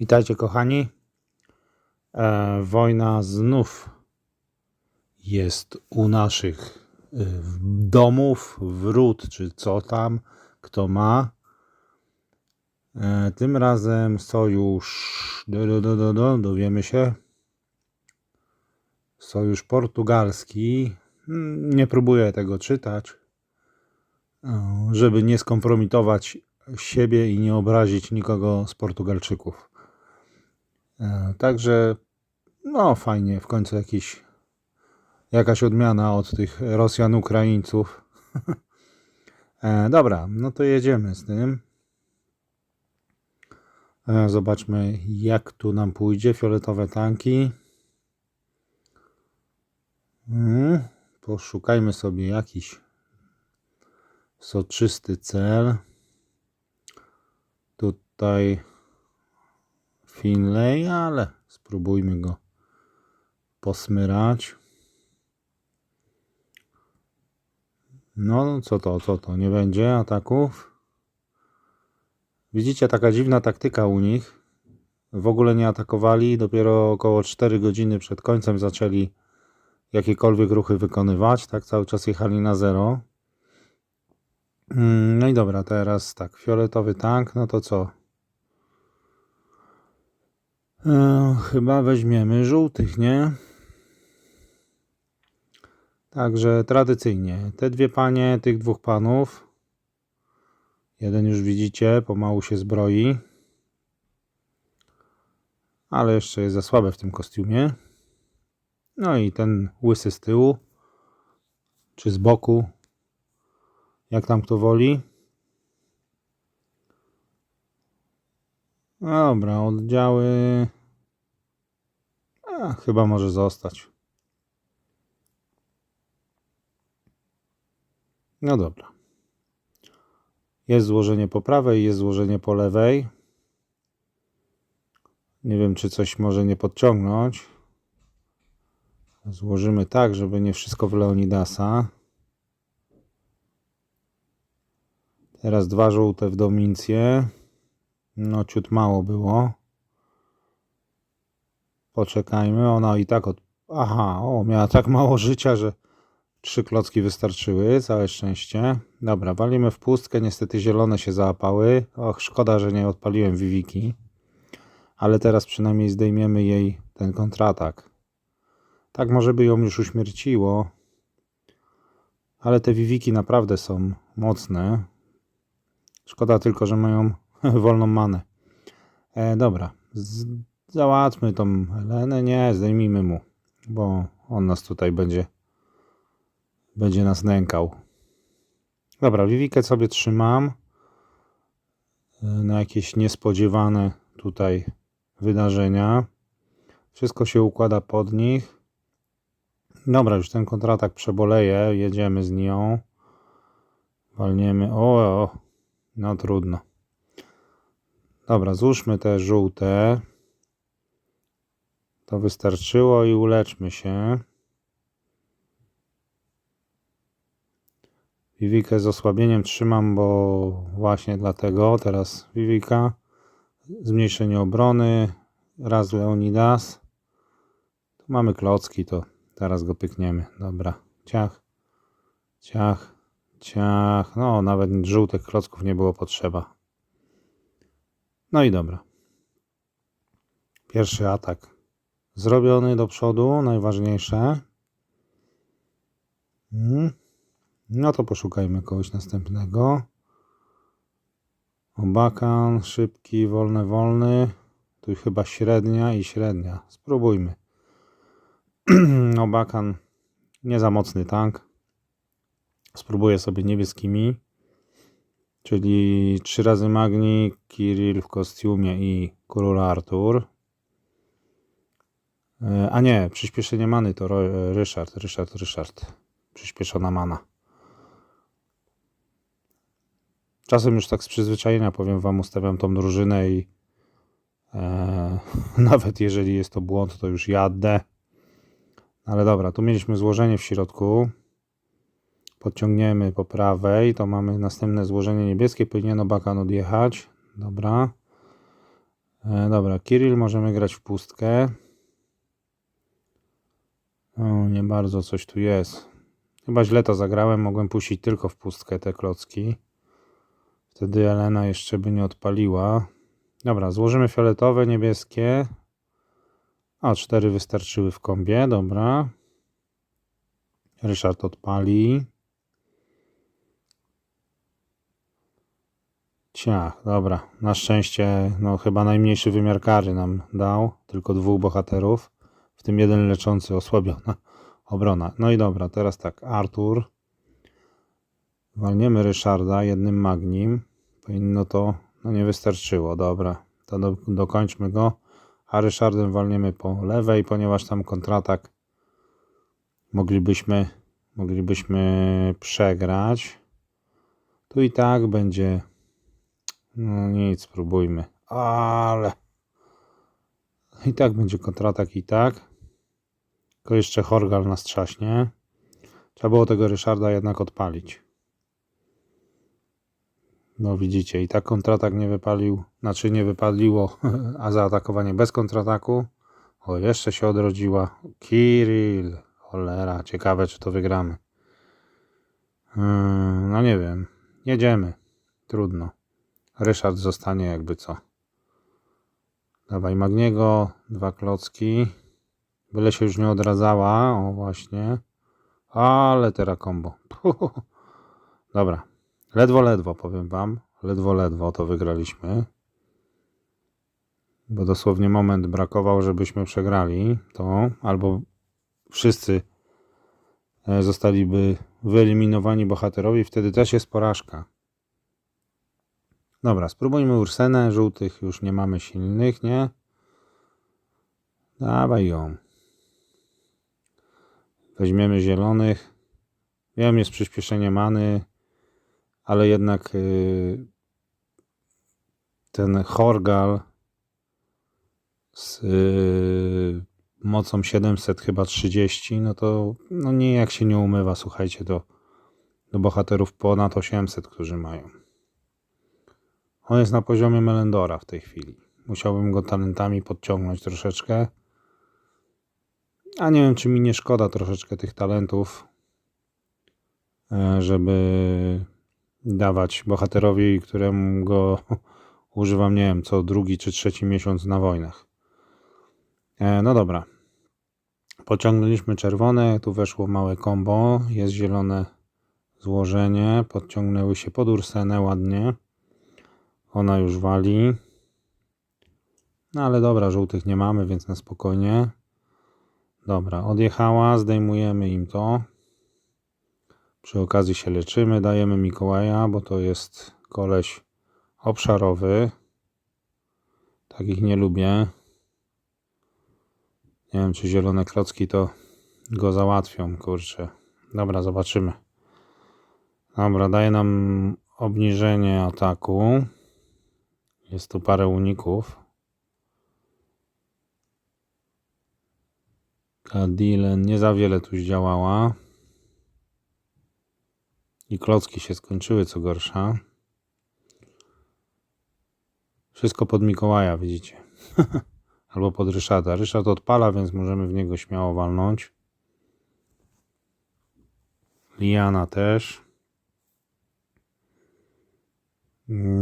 Witajcie kochani. E, wojna znów jest u naszych e, domów, wrót czy co tam, kto ma. E, tym razem sojusz, do, do, do, do, do, dowiemy się, sojusz portugalski. Mm, Nie próbuję tego czytać, e, żeby nie skompromitować siebie i nie obrazić nikogo z Portugalczyków. E, Także, no fajnie, w końcu jakiś, jakaś odmiana od tych Rosjan, Ukraińców. E, Dobra, no to jedziemy z tym. E, Zobaczmy, jak tu nam pójdzie. Fioletowe tanki. Mm, Poszukajmy sobie jakiś soczysty cel. Tutaj Finlay, ale spróbujmy go posmyrać. No, co to, co to? Nie będzie ataków? Widzicie, taka dziwna taktyka u nich. W ogóle nie atakowali, dopiero około 4 godziny przed końcem zaczęli jakiekolwiek ruchy wykonywać, tak cały czas jechali na zero. Mm, No i dobra, teraz tak, fioletowy tank, no to co? E, chyba weźmiemy żółtych, nie? Także tradycyjnie, te dwie panie, tych dwóch panów. Jeden już widzicie, pomału się zbroi. Ale jeszcze jest za słabe w tym kostiumie. No i ten łysy z tyłu, czy z boku, jak tam kto woli. Dobra, oddziały. A, chyba może zostać. No dobra. Jest złożenie po prawej, jest złożenie po lewej. Nie wiem, czy coś może nie podciągnąć. Złożymy tak, żeby nie wszystko w Leonidasa. Teraz dwa żółte w domincję. No, ciut mało było. Poczekajmy. Ona i tak od... Aha, o, miała tak mało życia, że trzy klocki wystarczyły. Całe szczęście. Dobra, walimy w pustkę. Niestety zielone się załapały. Och, szkoda, że nie odpaliłem Viviki. Ale teraz przynajmniej zdejmiemy jej ten kontratak. Tak może by ją już uśmierciło. Ale te Viviki naprawdę są mocne. Szkoda tylko, że mają wolną manę. E, dobra, Z, załatwmy tą Helenę. Nie, zdejmijmy mu, bo on nas tutaj będzie będzie nas nękał. Dobra, Vivikę sobie trzymam e, na jakieś niespodziewane tutaj wydarzenia. Wszystko się układa pod nich. Dobra, już ten kontratak przeboleje. Jedziemy z nią. Walniemy. O, o, no trudno. Dobra, złóżmy te żółte. To wystarczyło i uleczmy się. Vivikę z osłabieniem trzymam, bo właśnie dlatego teraz Vivika. Zmniejszenie obrony. Raz Leonidas. Tu mamy klocki, to teraz go pykniemy. Dobra. Ciach. Ciach. Ciach. No, nawet żółtych klocków nie było potrzeba. No i dobra. Pierwszy atak zrobiony do przodu, najważniejsze. Mm. No to poszukajmy kogoś następnego. Obakan, szybki, wolny, wolny. Tu chyba średnia i średnia. Spróbujmy. Obakan, nie za mocny tank. Spróbuję sobie niebieskimi. Czyli trzy razy Magni, Kirill w kostiumie i król Artur. E, A nie, przyspieszenie many to Ro- Ryszard, Ryszard, Ryszard. Przyspieszona mana. Czasem już tak z przyzwyczajenia, powiem Wam, ustawiam tą drużynę i e, nawet jeżeli jest to błąd, to już jadę. Ale dobra, tu mieliśmy złożenie w środku. Podciągniemy po prawej, to mamy następne złożenie niebieskie. Powinien Obakan odjechać. Dobra. E, dobra, Kirill możemy grać w pustkę. O, nie bardzo coś tu jest. Chyba źle to zagrałem, mogłem puścić tylko w pustkę te klocki. Wtedy Elena jeszcze by nie odpaliła. Dobra, złożymy fioletowe, niebieskie. A, cztery wystarczyły w kombie, dobra. Ryszard odpali. Ciach, dobra. Na szczęście, no chyba najmniejszy wymiar kary nam dał. Tylko dwóch bohaterów. W tym jeden leczący, osłabiona obrona. No i dobra, teraz tak. Artur. Walniemy Ryszarda jednym magnim. Powinno to, no nie wystarczyło. Dobra, to do, dokończmy go. A Ryszardem walniemy po lewej, ponieważ tam kontratak moglibyśmy, moglibyśmy przegrać. Tu i tak będzie no nic, spróbujmy. Ale. I tak będzie kontratak i tak. Tylko jeszcze Horgal nas trzaśnie. Trzeba było tego Ryszarda jednak odpalić. No widzicie, i tak kontratak nie wypalił, znaczy nie wypaliło, a zaatakowanie bez kontrataku. O, jeszcze się odrodziła. Kirill. Cholera, ciekawe czy to wygramy. Hmm, no nie wiem. Jedziemy. Trudno. Ryszard zostanie jakby co. Dawaj Magniego, dwa klocki. Byle się już nie odradzała, o właśnie. Ale teraz kombo. Dobra. Ledwo, ledwo powiem wam. Ledwo, ledwo to wygraliśmy. Bo dosłownie moment brakował, żebyśmy przegrali to. Albo wszyscy e, zostaliby wyeliminowani bohaterowie. Wtedy też jest porażka. Dobra, spróbujmy Ursenę. Żółtych już nie mamy silnych, nie? Dawaj ją. Weźmiemy zielonych. Wiem, jest przyspieszenie many, ale jednak yy, ten Horgal z yy, mocą 700 chyba 30, no to no nie jak się nie umywa, słuchajcie, do, do bohaterów ponad 800, którzy mają. On jest na poziomie Melendora w tej chwili. Musiałbym go talentami podciągnąć troszeczkę. A nie wiem, czy mi nie szkoda troszeczkę tych talentów, e, żeby dawać bohaterowi, któremu go używam, nie wiem, co drugi czy trzeci miesiąc na wojnach. E, no dobra. Pociągnęliśmy czerwone, tu weszło małe combo, jest zielone złożenie, podciągnęły się pod ursenę ładnie. Ona już wali. No ale dobra, żółtych nie mamy, więc na spokojnie. Dobra, odjechała, zdejmujemy im to. Przy okazji się leczymy, dajemy Mikołaja, bo to jest koleś obszarowy. Takich nie lubię. Nie wiem, czy zielone klocki to go załatwią, kurczę. Dobra, zobaczymy. Dobra, daje nam obniżenie ataku. Jest tu parę uników. Kadilen nie za wiele tu zdziałała. I klocki się skończyły, co gorsza. Wszystko pod Mikołaja, widzicie. Albo pod Ryszarda. Ryszard odpala, więc możemy w niego śmiało walnąć. Liana też. Mm,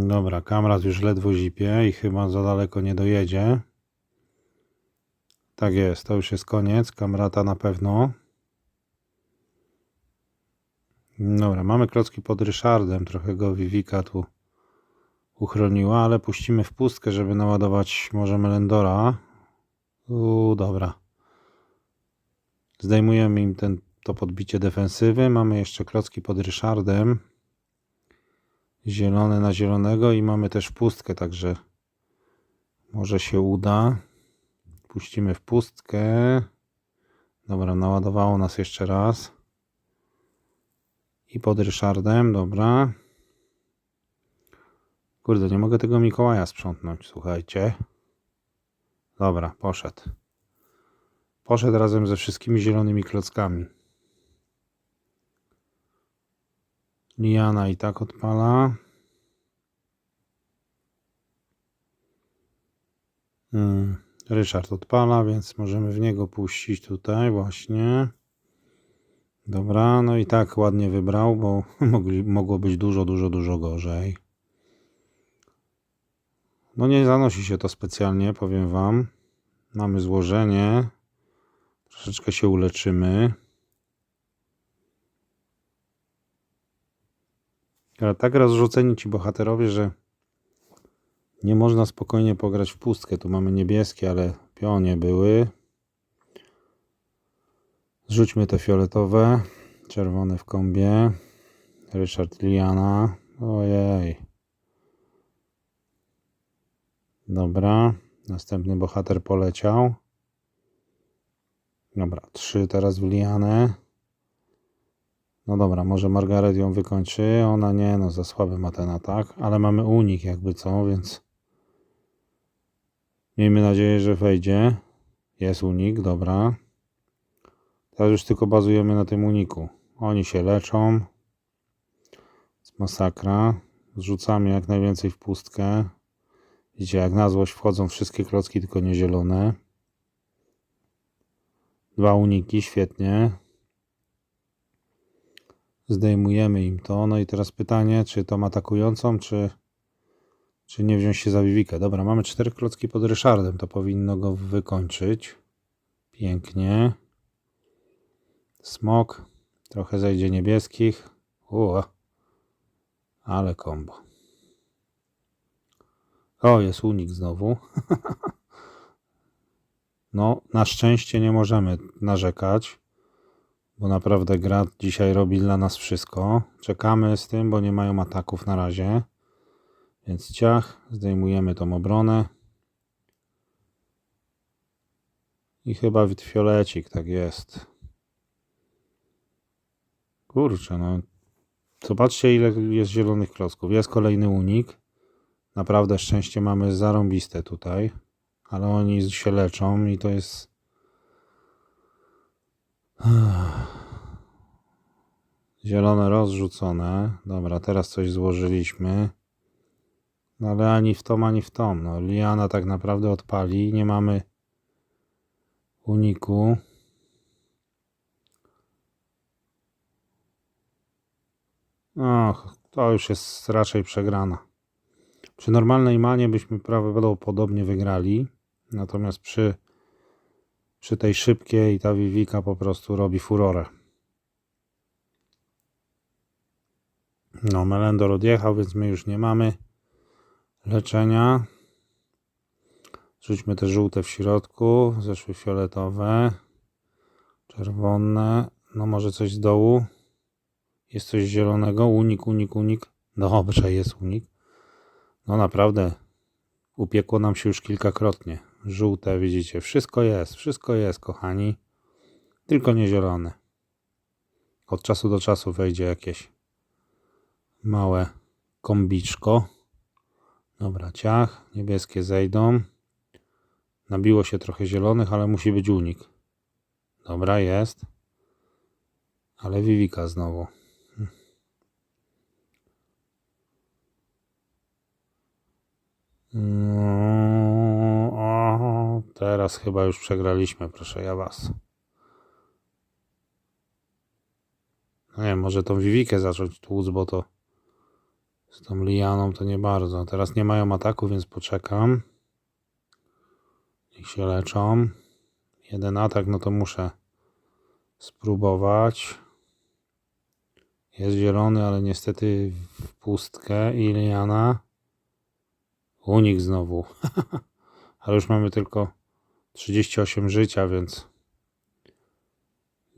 dobra, kamrat już ledwo zipie i chyba za daleko nie dojedzie. Tak jest, to już jest koniec. Kamrata na pewno. Dobra, mamy klocki pod Ryszardem. Trochę go Vivika tu uchroniła, ale puścimy w pustkę, żeby naładować może Melendora. Uuu, dobra. Zdejmujemy im ten, to podbicie defensywy. Mamy jeszcze klocki pod Ryszardem zielone na zielonego i mamy też pustkę, także może się uda. Puścimy w pustkę. Dobra, naładowało nas jeszcze raz. I pod Ryszardem, dobra. Kurde, nie mogę tego Mikołaja sprzątnąć, słuchajcie. Dobra, poszedł. Poszedł razem ze wszystkimi zielonymi klockami. Liana i tak odpala. Mm, Ryszard odpala, więc możemy w niego puścić tutaj właśnie. Dobra, no i tak ładnie wybrał, bo mogli, mogło być dużo, dużo, dużo gorzej. No nie zanosi się to specjalnie, powiem Wam. Mamy złożenie. Troszeczkę się uleczymy. Ale tak rozrzuceni ci bohaterowie, że nie można spokojnie pograć w pustkę. Tu mamy niebieskie, ale pionie były. Zrzućmy te fioletowe. Czerwone w kombie. Ryszard Liana. Ojej. Dobra. Następny bohater poleciał. Dobra, trzy teraz w lianę. No dobra, może Margaret ją wykończy. Ona nie, no za słaby ma ten atak, ale mamy unik jakby co, więc miejmy nadzieję, że wejdzie. Jest unik, dobra. Teraz już tylko bazujemy na tym uniku. Oni się leczą. Jest masakra. Zrzucamy jak najwięcej w pustkę. Widzicie, jak na złość wchodzą wszystkie klocki, tylko nie zielone. Dwa uniki, świetnie. Zdejmujemy im to. No i teraz pytanie, czy tą atakującą, czy, czy nie wziąć się za Wiwikę. Dobra, mamy cztery klocki pod Ryszardem. To powinno go wykończyć. Pięknie. Smok. Trochę zejdzie niebieskich. Ua. Ale kombo. O, jest unik znowu. No, na szczęście nie możemy narzekać, bo naprawdę gra dzisiaj robi dla nas wszystko. Czekamy z tym, bo nie mają ataków na razie. Więc ciach, zdejmujemy tą obronę. I chyba fiolecik, tak jest. Kurczę, no. Zobaczcie, ile jest zielonych klocków. Jest kolejny unik. Naprawdę szczęście mamy zarąbiste tutaj. Ale oni się leczą i to jest. Zielone rozrzucone. Dobra, teraz coś złożyliśmy. No ale ani w tom, ani w tom. No, Liana tak naprawdę odpali. Nie mamy uniku. Och, to już jest raczej przegrana. Przy normalnej manie byśmy prawdopodobnie wygrali. Natomiast przy, przy tej szybkiej ta Vivika po prostu robi furorę. No, Melendor odjechał, więc my już nie mamy leczenia. Rzućmy te żółte w środku, zeszły fioletowe, czerwone. No może coś z dołu. Jest coś zielonego. Unik, unik, unik. Dobrze, jest unik. No naprawdę upiekło nam się już kilkakrotnie. Żółte, widzicie, wszystko jest, wszystko jest, kochani. Tylko nie zielone. Od czasu do czasu wejdzie jakieś małe kombiczko. Dobra, ciach, niebieskie zejdą. Nabiło się trochę zielonych, ale musi być unik. Dobra, jest. Ale Vivika znowu. No, teraz chyba już przegraliśmy, proszę ja was. No nie, może tą Wiwikę zacząć tłuc, bo to z tą Lianą to nie bardzo. Teraz nie mają ataku, więc poczekam. Niech się leczą. Jeden atak, no to muszę spróbować. Jest zielony, ale niestety w pustkę. I Liana. Unik znowu. Ale już mamy tylko 38 życia, więc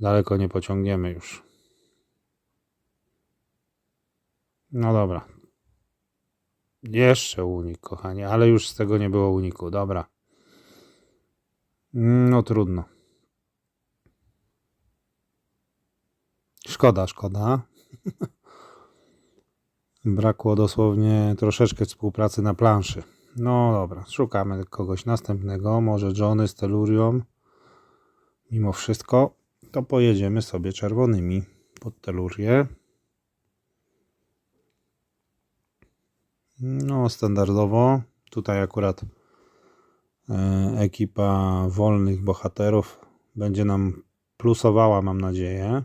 daleko nie pociągniemy już. No dobra. Jeszcze unik, kochanie, ale już z tego nie było uniku. Dobra. No trudno. Szkoda, szkoda. Brakło dosłownie troszeczkę współpracy na planszy. No dobra, szukamy kogoś następnego, może Johnny z Telurią. Mimo wszystko, to pojedziemy sobie czerwonymi pod Telurię. No, standardowo. Tutaj akurat e, ekipa wolnych bohaterów będzie nam plusowała, mam nadzieję.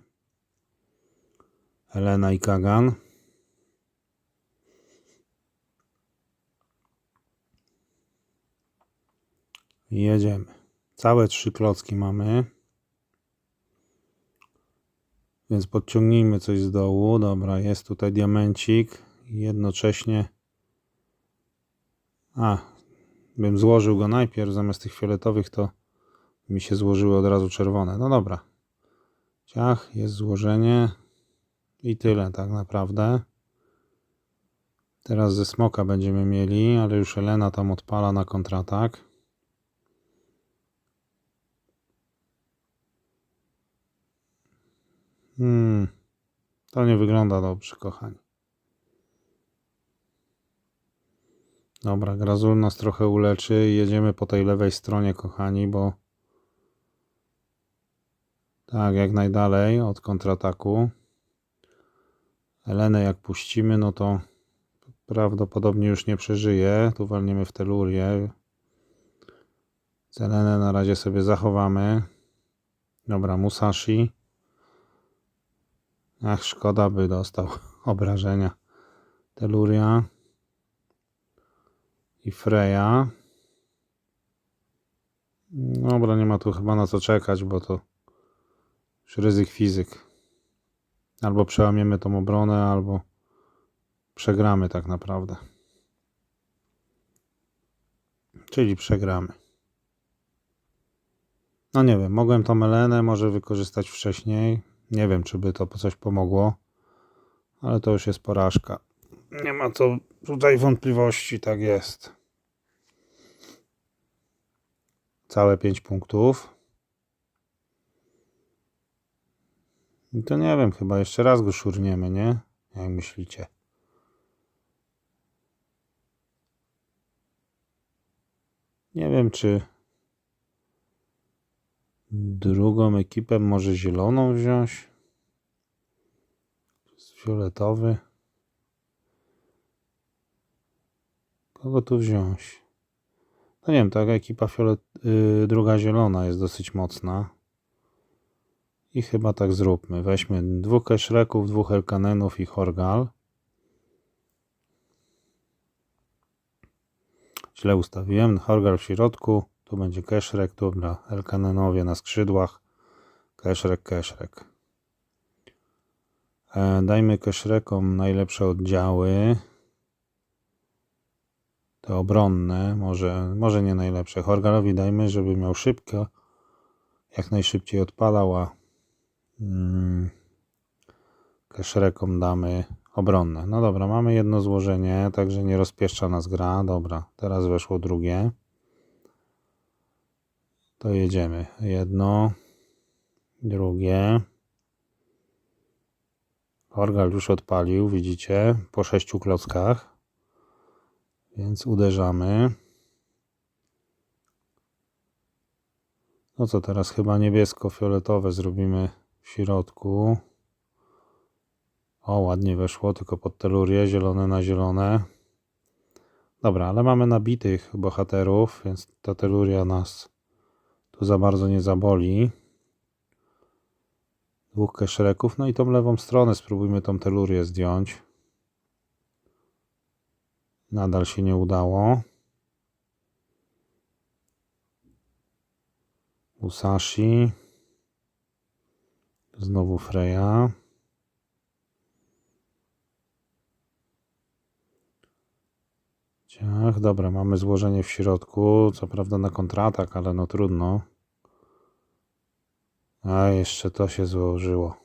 Elena i Kagan. I Jedziemy. Całe trzy klocki mamy. Więc podciągnijmy coś z dołu. Dobra, jest tutaj diamencik. Jednocześnie. A, bym złożył go najpierw zamiast tych fioletowych, to mi się złożyły od razu czerwone. No dobra. Ciach, jest złożenie. I tyle tak naprawdę. Teraz ze smoka będziemy mieli, ale już Elena tam odpala na kontratak. Hmm. To nie wygląda dobrze, kochani. Dobra, Grazul nas trochę uleczy. Jedziemy po tej lewej stronie, kochani, bo tak, jak najdalej od kontrataku. Elenę jak puścimy, no to prawdopodobnie już nie przeżyje. Tu walniemy w telurię. Zelenę na razie sobie zachowamy. Dobra, Musashi. Ach, szkoda by dostał obrażenia. Teluria i Freya. Dobra, nie ma tu chyba na co czekać, bo to już ryzyk fizyk. Albo przełamiemy tą obronę, albo przegramy tak naprawdę. Czyli przegramy. No nie wiem, mogłem tą Elenę może wykorzystać wcześniej. Nie wiem, czy by to coś pomogło, ale to już jest porażka. Nie ma co tutaj wątpliwości, tak jest. Całe 5 punktów. I to nie wiem, chyba jeszcze raz go szurniemy, nie? Jak myślicie? Nie wiem, czy drugą ekipę może zieloną wziąć. Fioletowy. Kogo tu wziąć? No nie wiem, taka ekipa fiolet, yy, druga zielona jest dosyć mocna. I chyba tak zróbmy. Weźmy dwóch Keszreków, dwóch Elkanenów i Horgal. Źle ustawiłem. Horgal w środku. Tu będzie Keszrek. Dobra, Elkanenowie na skrzydłach. Keszrek, Keszrek. E, dajmy Keszrekom najlepsze oddziały. Te obronne, może, może nie najlepsze. Horgalowi dajmy, żeby miał szybko, jak najszybciej odpalała. Mm. Keszrekom damy obronne. No dobra, mamy jedno złożenie, także nie rozpieszcza nas gra. Dobra, teraz weszło drugie. To jedziemy. Jedno, drugie. Orgal już odpalił, widzicie, po sześciu klockach. Więc uderzamy. No co teraz? Chyba niebiesko-fioletowe zrobimy w środku. O, ładnie weszło, tylko pod telurię, zielone na zielone. Dobra, ale mamy nabitych bohaterów, więc ta teluria nas tu za bardzo nie zaboli. Dwóch keszreków, no i tą lewą stronę spróbujmy tą telurię zdjąć. Nadal się nie udało. Musashi. Znowu Freya. Ciach, dobra, mamy złożenie w środku. Co prawda na kontratak, ale no trudno. A jeszcze to się złożyło.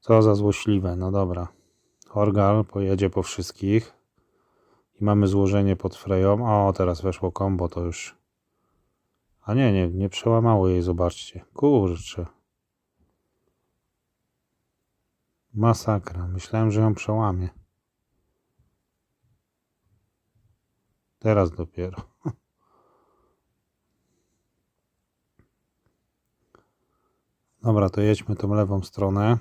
Co za złośliwe. No dobra. Orgal pojedzie po wszystkich. I mamy złożenie pod Freją. O, teraz weszło kombo, to już. A nie, nie, nie przełamało jej, zobaczcie. Kurczę. Masakra. Myślałem, że ją przełamie. Teraz dopiero. Dobra, to jedźmy tą lewą stronę.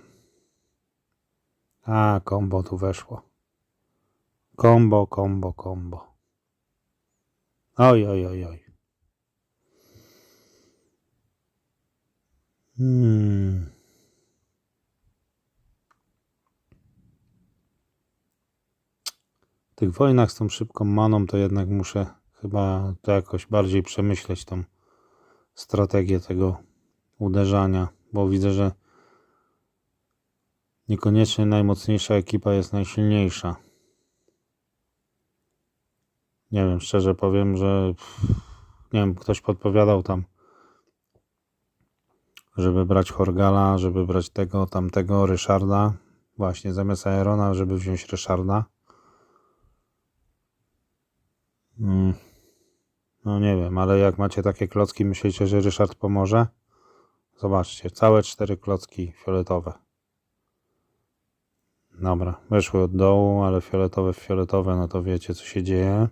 A, kombo tu weszło. Kombo, kombo, kombo. Oj, oj, oj, oj. Hmm. Tych wojnach z tą szybką maną to jednak muszę chyba to jakoś bardziej przemyśleć tą strategię tego uderzania, bo widzę, że niekoniecznie najmocniejsza ekipa jest najsilniejsza. Nie wiem, szczerze powiem, że nie wiem, ktoś podpowiadał tam, żeby brać Horgala, żeby brać tego, tamtego, Ryszarda. Właśnie, zamiast Aerona, żeby wziąć Ryszarda. Mm. No nie wiem, ale jak macie takie klocki, myślicie, że Ryszard pomoże? Zobaczcie, całe cztery klocki fioletowe. Dobra, weszły od dołu, ale fioletowe w fioletowe, no to wiecie co się dzieje.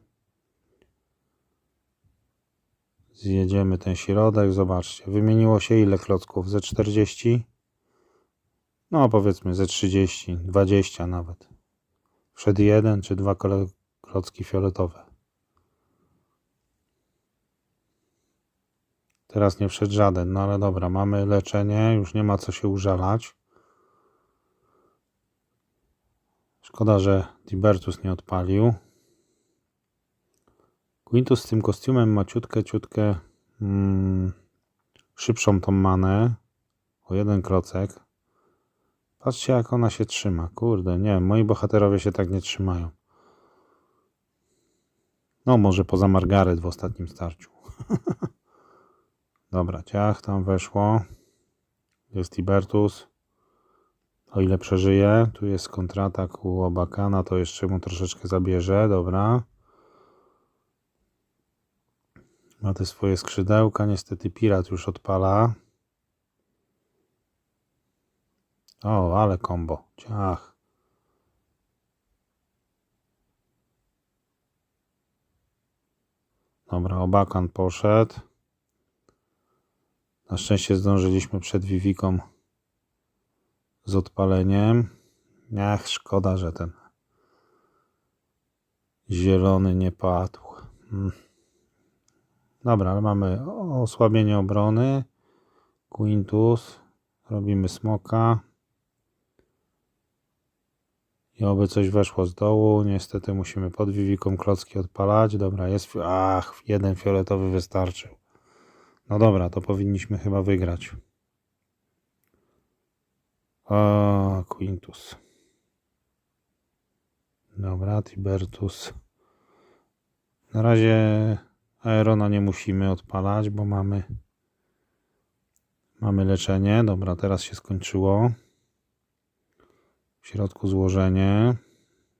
Zjedziemy ten środek, zobaczcie. Wymieniło się ile klocków? Ze 40? No powiedzmy ze 30, 20 nawet. Wszedł jeden czy dwa klocki fioletowe. Teraz nie wszedł żaden, no ale dobra, mamy leczenie, już nie ma co się użalać. Szkoda, że Tibertus nie odpalił. Quintus z tym kostiumem ma ciutkę, ciutkę mm, szybszą tą manę. O jeden krocek. Patrzcie, jak ona się trzyma. Kurde, nie moi bohaterowie się tak nie trzymają. No, może poza Margaret w ostatnim starciu. Dobra, ciach, tam weszło. Jest Tibertus. O ile przeżyje, tu jest kontratak u Obakana, to jeszcze mu troszeczkę zabierze, dobra. Ma te swoje skrzydełka, niestety pirat już odpala. O, ale kombo, ciach. Dobra, Obakan poszedł. Na szczęście zdążyliśmy przed Viviką z odpaleniem. Ach, szkoda, że ten zielony nie padł. Hmm. Dobra, ale mamy osłabienie obrony. Quintus. Robimy smoka. I oby coś weszło z dołu. Niestety musimy pod Viviką klocki odpalać. Dobra, jest. Ach, jeden fioletowy wystarczył. No dobra, to powinniśmy chyba wygrać. O, Quintus. Dobra, Tibertus. Na razie Aerona nie musimy odpalać, bo mamy mamy leczenie. Dobra, teraz się skończyło. W środku złożenie.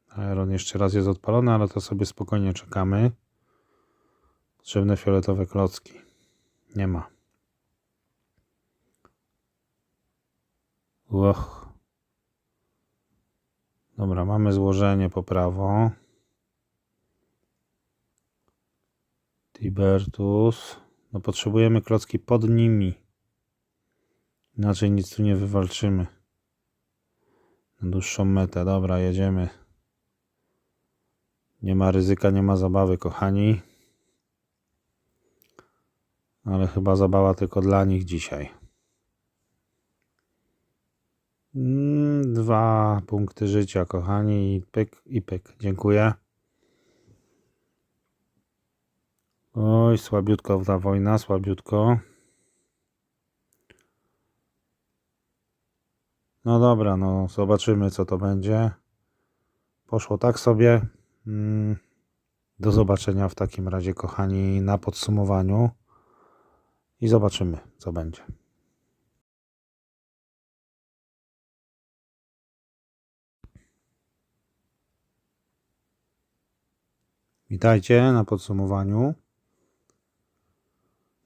Aeron jeszcze raz jest odpalony, ale to sobie spokojnie czekamy. Potrzebne fioletowe klocki. Nie ma. Uch. Dobra, mamy złożenie po prawo. Tibertus. No potrzebujemy klocki pod nimi. Inaczej nic tu nie wywalczymy. Na dłuższą metę. Dobra, jedziemy. Nie ma ryzyka, nie ma zabawy, kochani. Ale chyba zabawa tylko dla nich dzisiaj. Mm, Dwa punkty życia, kochani. I pyk, i pyk. Dziękuję. Oj, słabiutko ta wojna, słabiutko. No dobra, no zobaczymy co to będzie. Poszło tak sobie. Mm, Do zobaczenia w takim razie, kochani, na podsumowaniu. I zobaczymy, co będzie. Witajcie na podsumowaniu.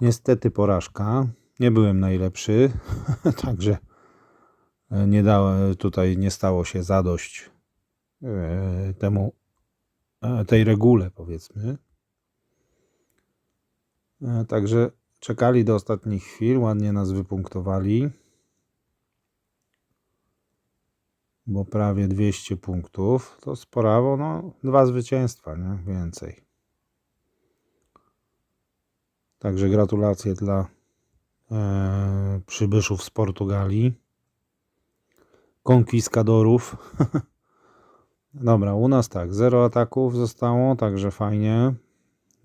Niestety porażka. Nie byłem najlepszy, także e, nie dało, tutaj nie stało się zadość e, temu, e, tej regule, powiedzmy. Także czekali do ostatnich chwil, ładnie nas wypunktowali. Bo prawie 200 punktów to sporawo, no dwa zwycięstwa, nie? Więcej. Także gratulacje dla e, przybyszów z Portugalii. Konkwistadorów. Dobra, u nas tak, zero ataków zostało, także fajnie.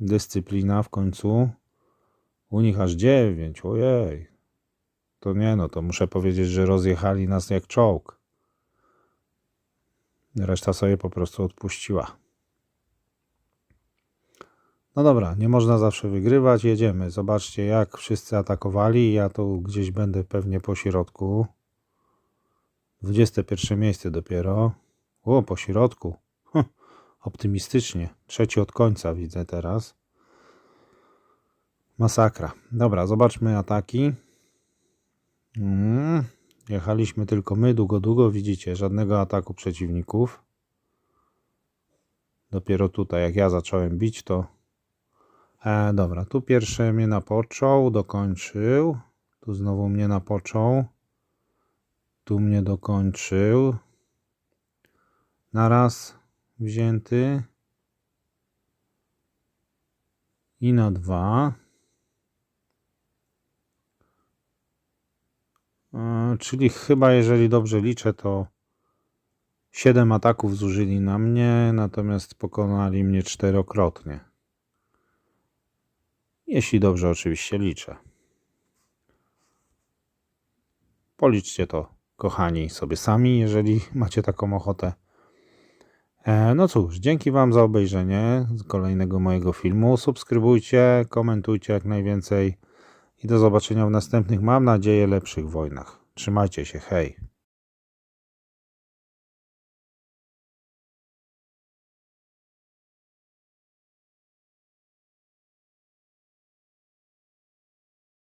Dyscyplina w końcu. U nich aż 9, ojej. To nie no, to muszę powiedzieć, że rozjechali nas jak czołg. Reszta sobie po prostu odpuściła. No dobra, nie można zawsze wygrywać, jedziemy. Zobaczcie jak wszyscy atakowali, ja tu gdzieś będę pewnie po środku. 21 miejsce dopiero. O, po środku. Optymistycznie. Trzeci od końca widzę teraz. Masakra. Dobra, zobaczmy ataki. Mm, jechaliśmy tylko my, długo, długo. Widzicie, żadnego ataku przeciwników. Dopiero tutaj, jak ja zacząłem bić, to. E, dobra, tu pierwszy mnie napoczął, dokończył. Tu znowu mnie napoczął. Tu mnie dokończył. Naraz wzięty. I na dwa. Czyli chyba, jeżeli dobrze liczę, to 7 ataków zużyli na mnie, natomiast pokonali mnie czterokrotnie. Jeśli dobrze oczywiście liczę. Policzcie to, kochani, sobie sami, jeżeli macie taką ochotę. E, No cóż, dzięki Wam za obejrzenie kolejnego mojego filmu. Subskrybujcie, komentujcie jak najwięcej i do zobaczenia w następnych, mam nadzieję, lepszych wojnach. Trzymajcie się, hej!